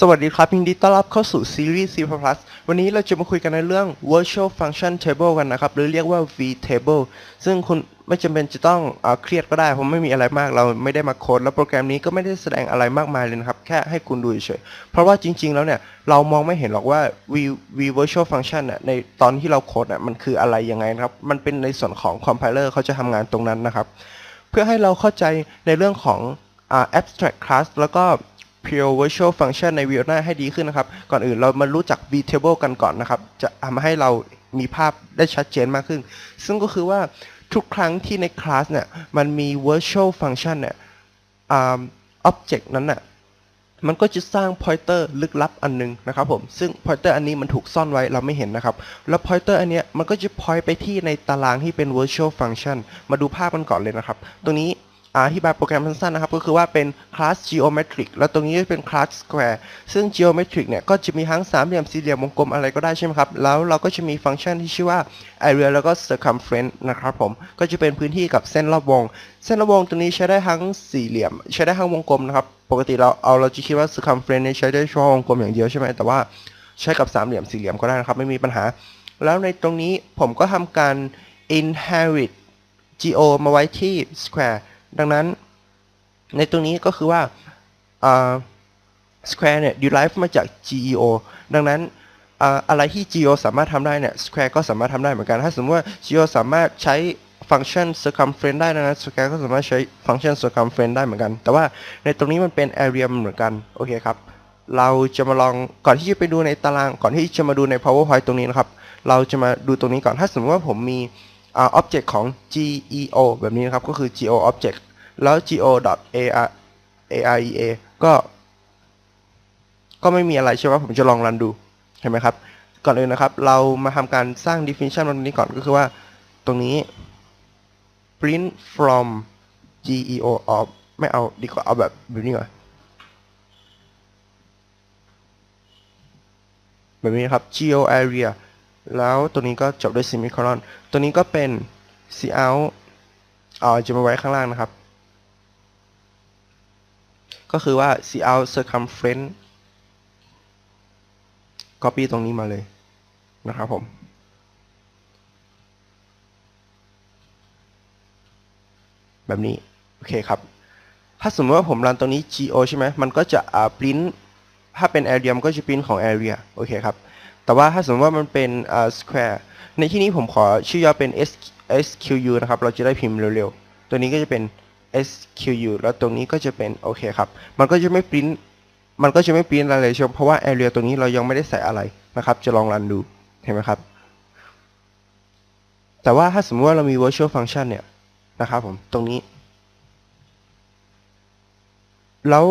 สวัสดีครับยินดีต้อนรับเข้าสู่ซีรีส์ C+++ วันนี้เราจะมาคุยกันในเรื่อง Virtual Function Table กันนะครับ หรือเรียกว่า vtable ซึ่งคุณไม่จำเป็นจะต้องเอเครียดก็ได้ เพราะไม่มีอะไรมากเราไม่ได้มาโค้ดแล้วโปรแกรมนี้ก็ไม่ได้แสดงอะไรมากมายเลยนะครับ แค่ให้คุณดูเฉยเพราะว่าจริง ๆ แล้วเนี่ย เรามองไม่เห็นหรอกว่า v v virtual function น่ะในตอนที่เราโค้ดน่ะมันคืออะไรยังไงนะครับ มันเป็นในส่วนของ compiler เขาจะทำงานตรงนั้นนะครับ เพื่อให้เราเข้าใจในเรื่องของอ abstract class แล้วก็ pure virtual function ใน Viola ให้ดีขึ้นนะครับ ก่อนอื่นเรามารู้จัก vtable กันก่อนนะครับ จะทำให้เรามีภาพได้ชัดเจนมากขึ้น ซึ่งก็คือว่าทุกครั้งที่ในคลาสเนี่ยมันมี virtual function เนี่ยอ object นั้นน่ะมันก็จะสร้าง pointer ลึกลับอันนึงนะครับผม ซึ่ง pointer อันนี้มันถูกซ่อนไว้เราไม่เห็นนะครับ แล้ว pointer อันเนี้ยมันก็จะ point ไปที่ในตารางที่เป็น virtual function มาดูภาพกันก่อนเลยนะครับ ตรงนี้ อธิบายโปรแกรมสั้นๆนะครับ ก็คือว่าเป็น class geometric แล้วตรงนี้เป็น class square ซึ่ง geometric เนี่ย ก็จะมีทั้งสามเหลี่ยมสี่เหลี่ยมวงกลมอะไรก็ได้ใช่ไหมครับ แล้วเราก็จะมีฟังก์ชันที่ชื่อว่า area แล้วก็ circumference นะครับผม ก็จะเป็นพื้นที่กับเส้นรอบวง เส้นรอบวงตัวนี้ใช้ได้ทั้งสี่เหลี่ยม ใช้ได้ทั้งวงกลมนะครับ ปกติเราเอาเราจะคิดว่า circumference เนี่ยใช้ได้เฉพาะวงกลมอย่างเดียวใช่ไหมแต่ว่าใช้กับสามเหลี่ยมสี่เหลี่ยมก็ได้นะครับ ไม่มีปัญหา แล้วในตรงนี้ผมก็ทำการ inherit geo มาไว้ที่ square ดังนั้นในตรงนี้ก็คือว่า square เนี่ย derive มาจาก geo ดังนั้นอะไรที่ geo สามารถทำได้เนี่ย square ก็สามารถทำได้เหมือนกัน ถ้าสมมติว่า geo สามารถใช้ฟังก์ชัน circumference ได้ดังนั้น square ก็สามารถใช้ฟังก์ชัน circumference ได้เหมือนกัน แต่ว่าในตรงนี้มันเป็น area เหมือนกัน โอเคครับ เราจะมาลองก่อนที่จะไปดูในตาราง ก่อนที่จะมาดูใน powerpoint ตรงนี้นะครับ เราจะมาดูตรงนี้ก่อน ถ้าสมมติว่าผมมี object ของ geo แบบนี้นะครับก็คือ geo object แล้ว geo.area ก็ก็ไม่มีอะไรใช่ไหมผมจะลองรันดูเห็นไหมครับ ก่อนอื่นนะครับ เรามาทำการสร้าง definition ตรงนี้ก่อนก็คือว่าตรงนี้ print from geo of ไม่เอาดีกว่าเอาแบบแบบนี้ก่อนแบบนี้ครับ geo area แล้วตัวนี้ก็จบด้วย semicolon ตัวนี้ก็เป็น cout เอาจะมาไว้ข้างล่างนะครับ ก็คือว่า cout circumference copy ตรงนี้มาเลยนะครับผม แบบนี้ โอเคครับ ถ้าสมมติว่าผมรันตรงนี้ geo ใช่ไหมมันก็จะอ่า print ถ้าเป็น area มันก็จะ print ของ area โอเคครับ แต่ว่าถ้าสมมติว่ามันเป็นอ่า square ในที่นี้ผมขอชื่อย่อเป็น S SQU นะครับ เราจะได้พิมพ์เร็วๆ ตัวนี้ก็จะเป็น SQU แล้วตรงนี้ก็จะเป็นโอเคครับ มันก็จะไม่ปริ้นมันก็จะไม่ปริ้นอะไรเลยชมเพราะว่า area ตรงนี้เรายังไม่ได้ใส่อะไรนะครับ จะลองรันดู เห็นไหมครับ แต่ว่าถ้าสมมติว่าเรามี virtual function เนี่ยนะครับผม ตรงนี้ แล้ว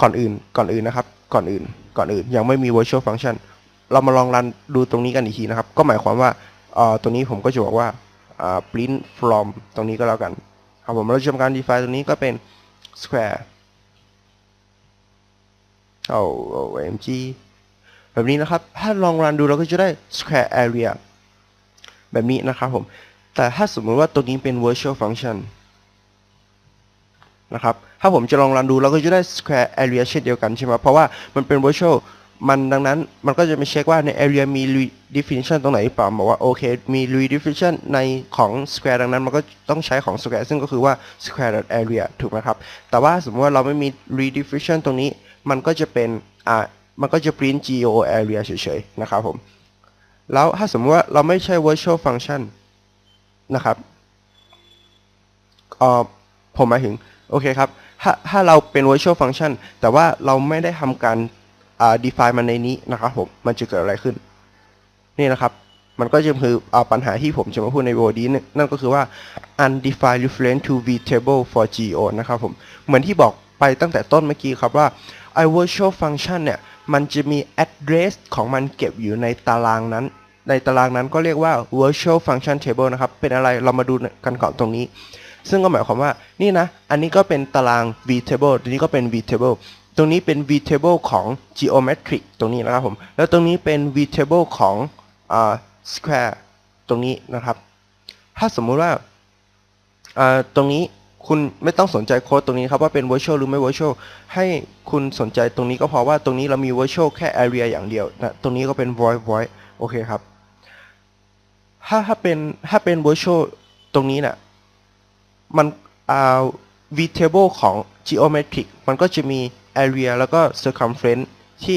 ก่อนอื่น ก่อนอื่นนะครับ ก่อนอื่น ก่อนอื่น ยังไม่มี virtual function เรามาลองรันดูตรงนี้กันอีกทีนะครับ ก็หมายความว่าเอ่อตรงนี้ผมก็จะบอกว่าอ่า print from ตรงนี้ก็แล้วกันครับผมเราจะทำการ define ตรงนี้ก็เป็น square เอา omg แบบนี้นะครับ ถ้าลองรันดูเราก็จะได้ square area แบบนี้นะครับผม แต่ถ้าสมมติว่าตัวนี้เป็น virtual function นะครับ ถ้าผมจะลองรันดูเราก็จะได้ square area เช่นเดียวกันใช่ไหมเพราะว่ามันเป็น virtual มันดังนั้นมันก็จะมาเช็คว่าใน area มี redefinition ตรงไหนหรือเปล่าบอกว่าโอเคมี redefinition ในของ square ดังนั้นมันก็ต้องใช้ของ square ซึ่งก็คือว่า square area ถูกไหมครับ แต่ว่าสมมติว่าเราไม่มี redefinition ตรงนี้มันก็จะเป็นอ่ามันก็จะ print geo area เฉยๆนะครับผมแล้วถ้าสมมติว่าเราไม่ใช่ virtual function นะครับเอ่อผมหมายถึง โอเคครับ ถ้าถ้าเราเป็น virtual function แต่ว่าเราไม่ได้ทำการ อ่า define มันในนี้นะครับผมมันจะเกิดอะไรขึ้น นี่นะครับ มันก็จะคืออาปัญหาที่ผมจะมาพูดในวิดีโอนี้นั่นก็คือว่า undefined reference to vtable for geo นะครับผม เหมือนที่บอกไปตั้งแต่ต้นเมื่อกี้ครับว่า i virtual function เนี่ย มันจะมี address ของมันเก็บอยู่ในตารางนั้น ในตารางนั้นก็เรียกว่า virtual function table นะครับ เป็นอะไรเรามาดูกันก่อนตรงนี้ ซึ่งก็หมายความว่านี่นะ อันนี้ก็เป็นตาราง vtable ตัวนี้ก็เป็น vtable ตรงนี้เป็น vtable ของ geometric ตรงนี้นะครับผม แล้วตรงนี้เป็น vtable ของอ square ตรงนี้นะครับ ถ้าสมมุติว่าตรงนี้คุณไม่ต้องสนใจโค้ดตรงนี้ครับว่าเป็น virtual หรือไม่ virtual ให้คุณสนใจตรงนี้ก็พอว่าตรงนี้เรามี virtual แค่ area อย่างเดียวนะตรงนี้ก็เป็น void void โอเคครับ ถ้าถ้าเป็นถ้าเป็น virtual ตรงนี้นี่ย มันอ่า vtable ของ geometric มันก็จะมี area แล้วก็ circumference ที่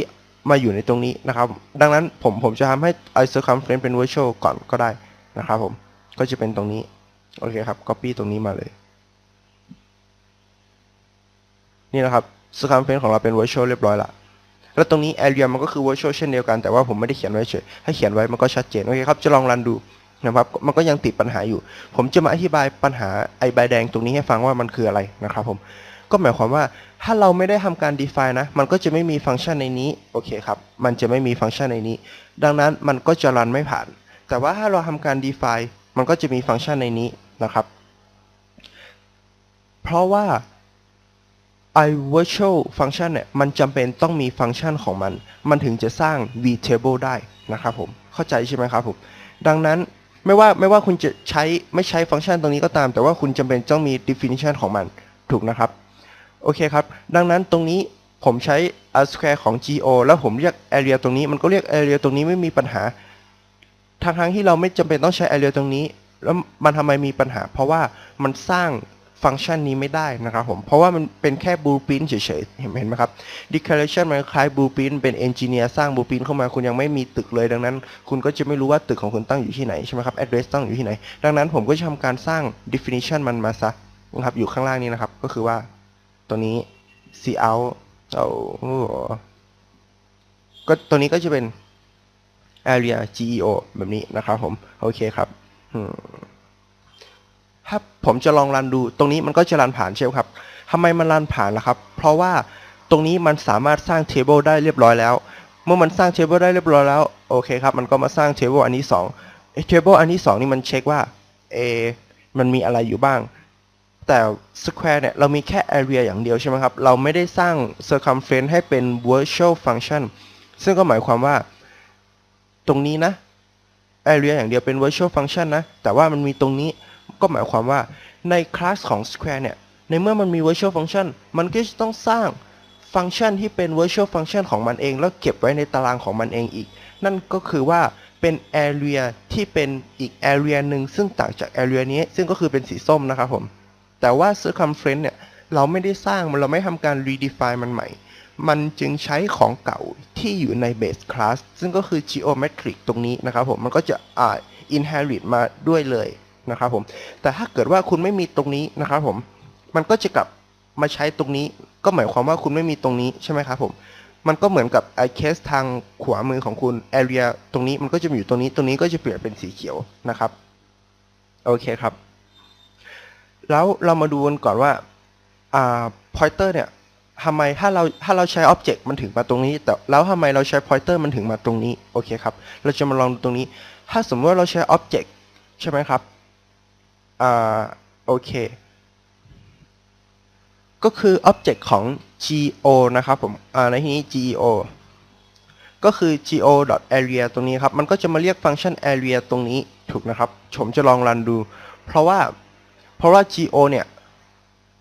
มาอยู่ในตรงนี้นะครับ ดังนั้นผมผมจะทำให้ i circumference เป็น virtual ก่อนก็ได้นะครับผม ก็จะเป็นตรงนี้ โอเคครับ copy ตรงนี้มาเลย นี่นะครับ circumference ของเราเป็น virtual เรียบร้อยละ แล้วตรงนี้ area มันก็คือ virtual เช่นเดียวกัน แต่ว่าผมไม่ได้เขียนไว้เฉยให้เขียนไว้มันก็ชัดเจน โอเคครับ จะลองรันดู นะครับมันก็ยังติดปัญหาอยู่ ผมจะมาอธิบายปัญหาไอใบแดงตรงนี้ให้ฟังว่ามันคืออะไรนะครับผมก็หมายความว่าถ้าเราไม่ได้ทำการ define นะ มันก็จะไม่มีฟังก์ชันในนี้โอเคครับมันจะไม่มีฟังก์ชันในนี้ ดังนั้นมันก็จะรันไม่ผ่าน แต่ว่าถ้าเราทำการ define มันก็จะมีฟังก์ชันในนี้นะครับ เพราะว่า i virtual function เนี่ยมันจำเป็นต้องมีฟังก์ชันของมัน มันถึงจะสร้าง vtable ได้นะครับผมเข้าใจใช่ไหมครับผมดังนั้น ไม่ว่าไม่ว่าคุณจะใช้ไม่ใช้ฟังก์ชันตรงนี้ก็ตาม แต่ว่าคุณจำเป็นต้องมี definition ของมันถูกนะครับ โอเคครับ ดังนั้นตรงนี้ผมใช้ r square ของ go แล้วผมเรียก area ตรงนี้มันก็เรียก area ตรงนี้ไม่มีปัญหาทางทั้งที่เราไม่จำเป็นต้องใช้ area ตรงนี้ แล้วมันทำไมมีปัญหา เพราะว่ามันสร้าง ฟังก์ชันนี้ไม่ได้นะครับผมเพราะว่ามันเป็นแค่ blueprint เฉยๆเห็นเห็นไหมครับ declaration มันคล้าย blueprint เป็น engineer สร้าง blueprint เข้ามาคุณยังไม่มีตึกเลย ดังนั้น คุณก็จะไม่รู้ว่าตึกของคุณตั้งอยู่ที่ไหนใช่ไหมครับ address ตั้งอยู่ที่ไหน ดังนั้นผมก็จะทำการสร้าง definition มันมาซะนะครับอยู่ข้างล่างนี้นะครับ ก็คือว่าตัวนี้ see out เอาโอ้โหก็ตัวนี้ก็จะเป็น area geo แบบนี้นะครับผม โอเคครับอืม ถ้าผมจะลองรันดู ตรงนี้มันก็จะรันผ่านใช่ไหมครับทำไมมันรันผ่านล่ะครับ เพราะว่าตรงนี้มันสามารถสร้าง table ได้เรียบร้อยแล้ว เมื่อมันสร้าง table ได้เรียบร้อยแล้ว โอเคครับ มันก็มาสร้าง table อันที่2ไอ้ table อันที่2นี่มันเช็คว่าเอมันมีอะไรอยู่บ้าง แต่ square เนี่ย เรามีแค่ area อย่างเดียวใช่ไหมครับ เราไม่ได้สร้าง circumference ให้เป็น virtual function ซึ่งก็หมายความว่า ตรงนี้นะ area อย่างเดียวเป็น virtual function นะ แต่ว่ามันมีตรงนี้ ก็หมายความว่าในคลาสของ square เนี่ย ในเมื่อมันมี virtual function มันก็จะต้องสร้างฟังก์ชันที่เป็น virtual function ของมันเอง แล้วเก็บไว้ในตารางของมันเองอีก นั่นก็คือว่าเป็น area ที่เป็นอีก area หนึ่งซึ่งต่างจาก area นี้ ซึ่งก็คือเป็นสีส้มนะครับผม แต่ว่า circumference เนี่ย เราไม่ได้สร้างมันเราไม่ทำการ redefine มันใหม่ มันจึงใช้ของเก่าที่อยู่ใน base class ซึ่งก็คือ geometric ตรงนี้นะครับผม มันก็จะอ่า inherit มาด้วยเลย นะครับผม แต่ถ้าเกิดว่าคุณไม่มีตรงนี้นะครับผม มันก็จะกลับมาใช้ตรงนี้ ก็หมายความว่าคุณไม่มีตรงนี้ใช่ไหมครับผม มันก็เหมือนกับไอเคสทางขวามือของคุณ area ตรงนี้มันก็จะอยู่ตรงนี้ ตรงนี้ก็จะเปลี่ยนเป็นสีเขียวนะครับ โอเคครับ แล้วเรามาดูกันก่อนว่าอ่า pointer เนี่ยทำไมถ้าเราถ้าเราใช้ object มันถึงมาตรงนี้ แต่แล้วทำไมเราใช้ pointer มันถึงมาตรงนี้ โอเคครับ เราจะมาลองดูตรงนี้ ถ้าสมมติว่าเราใช้ object ใช่ไหมครับ อ่าโอเค ก็คือ object ของ geo นะครับผมอ่าในที่นี้ geo ก็คือ geo.area ตรงนี้ครับ มันก็จะมาเรียกฟังก์ชัน area ตรงนี้ถูกนะครับ ผมจะลองรันดู เพราะว่า เพราะว่า geo เนี่ย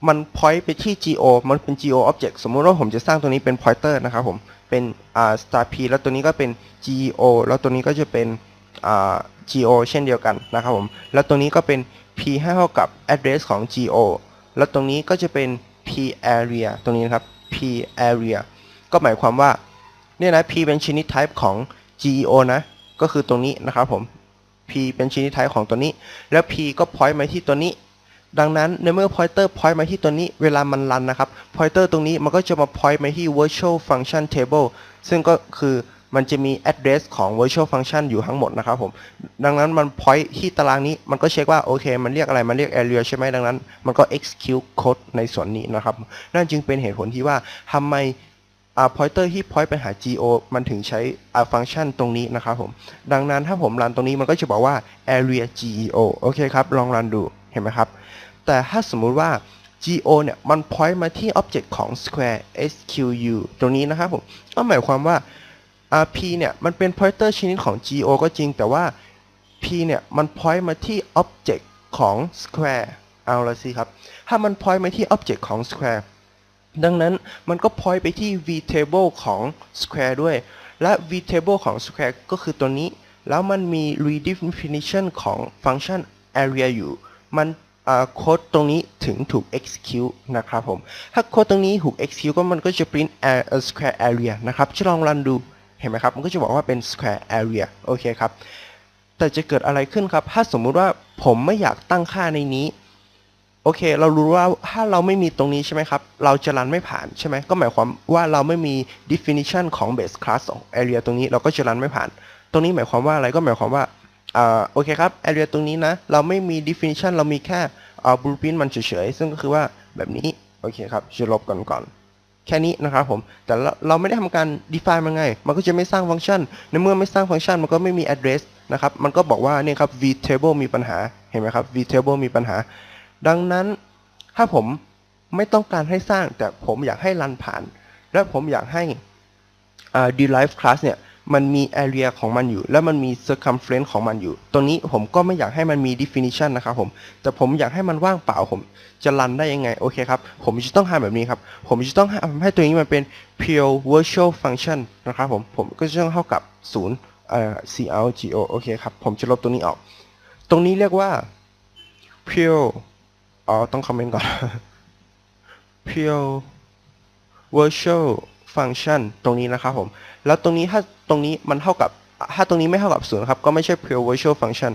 มัน point ไปที่ geo มันเป็น geo object สมมุติว่าผมจะสร้างตัวนี้เป็น pointer นะครับผม เป็นอ่า star p แล้วตัวนี้ก็เป็น geo แล้วตัวนี้ก็จะเป็นอ่า geo เช่นเดียวกันนะครับผม แล้วตัวนี้ก็เป็น p ให้เท่ากับ address ของ geo แล้วตรงนี้ก็จะเป็น p area ตรงนี้นะครับ p area ก็หมายความว่าเนี่ยนะ p เป็นชนิด type ของ geo นะ ก็คือตรงนี้นะครับผม p เป็นชนิด type ของตัวนี้ แล้ว p ก็ point มาที่ตัวนี้ ดังนั้นในเมื่อ pointer point มาที่ตัวนี้ เวลามันรันนะครับ pointer ตรงนี้มันก็จะมา point มาที่ virtual function table ซึ่งก็คือ มันจะมี address ของ virtual function อยู่ทั้งหมดนะครับผม ดังนั้นมัน point ที่ตารางนี้มันก็เช็คว่าโอเค มันเรียกอะไร มันเรียก area ใช่ไหมดังนั้น มันก็ execute code ในส่วนนี้นะครับ นั่นจึงเป็นเหตุผลที่ว่าทำไมอ่า pointer ที่ point ไปหา geo มันถึงใช้อ่าฟังก์ชันตรงนี้นะครับผม ดังนั้นถ้าผมรันตรงนี้มันก็จะบอกว่า area geo โอเคครับ ลองรันดู เห็นไหมครับ แต่ถ้าสมมุติว่า geo เนี่ย มัน point มาที่ object ของ square squ ตรงนี้นะครับผม ก็หมายความว่า rp เนี่ยมันเป็น pointer ชนิดของ go ก็จริงแต่ว่า p เนี่ยมัน point มาที่ object ของ square เอาละสิครับ ถ้ามัน point ไปที่ object ของ square ดังนั้นมันก็ point ไปที่ vtable ของ square ด้วย และ vtable ของ square ก็คือตัวนี้ แล้วมันมี redefinition ของ function area อยู่ มันโค้ดตรงนี้ถึงถูก execute นะครับผม ถ้าโค้ดตรงนี้ถูก execute ก็มันก็จะ print a- a square area นะครับจะลองรันดู เห็นไหมครับมันก็จะบอกว่าเป็น square area โอเคครับ แต่จะเกิดอะไรขึ้นครับ ถ้าสมมุติว่าผมไม่อยากตั้งค่าในนี้ โอเค เรารู้ว่าถ้าเราไม่มีตรงนี้ใช่ไหมครับ เราจะรันไม่ผ่านใช่ไหมก็หมายความว่าเราไม่มี definition ของ base class ของ area ตรงนี้เราก็จะรันไม่ผ่าน ตรงนี้หมายความว่าอะไรก็หมายความว่าอโอเคครับ area ตรงนี้นะ เราไม่มี definition เรามีแค่ blueprint มันเฉยๆ ซึ่งก็คือว่าแบบนี้ โอเคครับจะลบก่อนก่อน แค่นี้นะครับผม แต่เราเราไม่ได้ทำการ define มันไง มันก็จะไม่สร้างฟังก์ชัน ในเมื่อไม่สร้างฟังก์ชันมันก็ไม่มี address นะครับ มันก็บอกว่าเนี่ยครับ vtable มีปัญหา เห็นไหมครับ vtable มีปัญหา ดังนั้นถ้าผมไม่ต้องการให้สร้างแต่ผมอยากให้รันผ่าน และผมอยากให้ derive class เนี่ย มันมี area ของมันอยู่ แล้วมันมี circumference ของมันอยู่ตัวนี้ผมก็ไม่อยากให้มันมี definition นะครับผม แต่ผมอยากให้มันว่างเปล่าผม จะรันได้ยังไง โอเคครับ ผมจะต้องทำแบบนี้ครับ ผมจะต้องทำให้ตัวนี้มันเป็น pure virtual function นะครับผม ผมก็จะต้องเท่ากับ0เอ่อ CLGO โอเคครับ ผมจะลบตัวนี้ออก ตรงนี้เรียกว่า pure อ๋อ ต้องคอมเมนต์ก่อน pure virtual function ตรงนี้นะครับผม แล้วตรงนี้ถ้าตรงนี้มันเท่ากับ ถ้าตรงนี้ไม่เท่ากับศูนย์ครับ ก็ไม่ใช่ pure virtual function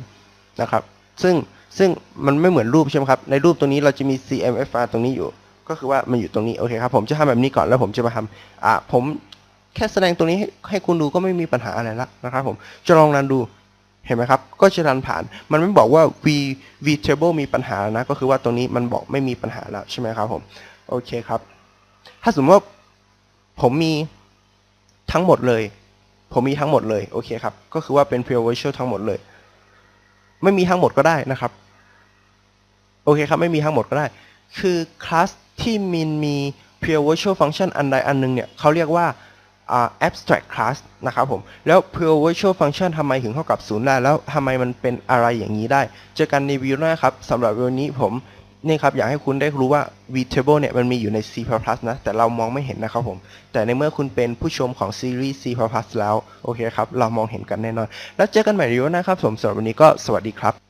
นะครับ ซึ่งซึ่งมันไม่เหมือนรูปใช่ไหมครับ ในรูปตรงนี้เราจะมี CMFR ตรงนี้อยู่ ก็คือว่ามันอยู่ตรงนี้ โอเคครับ ผมจะทำแบบนี้ก่อนแล้วผมจะมาทำอ่าผมแค่แสดงตรงนี้ให้ให้คุณดูก็ไม่มีปัญหาอะไรละนะครับผม จะลองรันดูเห็นไหมครับ ก็จะรันผ่าน มันไม่บอกว่า v v table มีปัญหาแล้วนะ ก็คือว่าตรงนี้มันบอกไม่มีปัญหาแล้วใช่ไหมครับผม โอเคครับ ถ้าสมมติว่า ผมมีทั้งหมดเลย ผมมีทั้งหมดเลยโอเคครับ ก็คือว่าเป็น pure virtual ทั้งหมดเลย ไม่มีทั้งหมดก็ได้นะครับ โอเคครับไม่มีทั้งหมดก็ได้ คือคลาสที่มินมี pure virtual function อันใดอันหนึงเนี่ยเขาเรียกว่า abstract class นะครับผม แล้ว pure virtual function ทำไมถึงเท่ากับศูนย์ได้ แล้วทำไมมันเป็นอะไรอย่างนี้ได้ เจอกันในวิดีโอหน้าครับสำหรับวันนี้ผม นี่ครับอยากให้คุณได้รู้ว่า vtable เนี่ยมันมีอยู่ใน C++ นะ แต่เรามองไม่เห็นนะครับผม แต่ในเมื่อคุณเป็นผู้ชมของซีรีส์ C++ แล้ว โอเคครับ เรามองเห็นกันแน่นอน แล้วเจอกันใหม่ในวันหน้าครับผมสำหรับวันนี้ก็สวัสดีครับ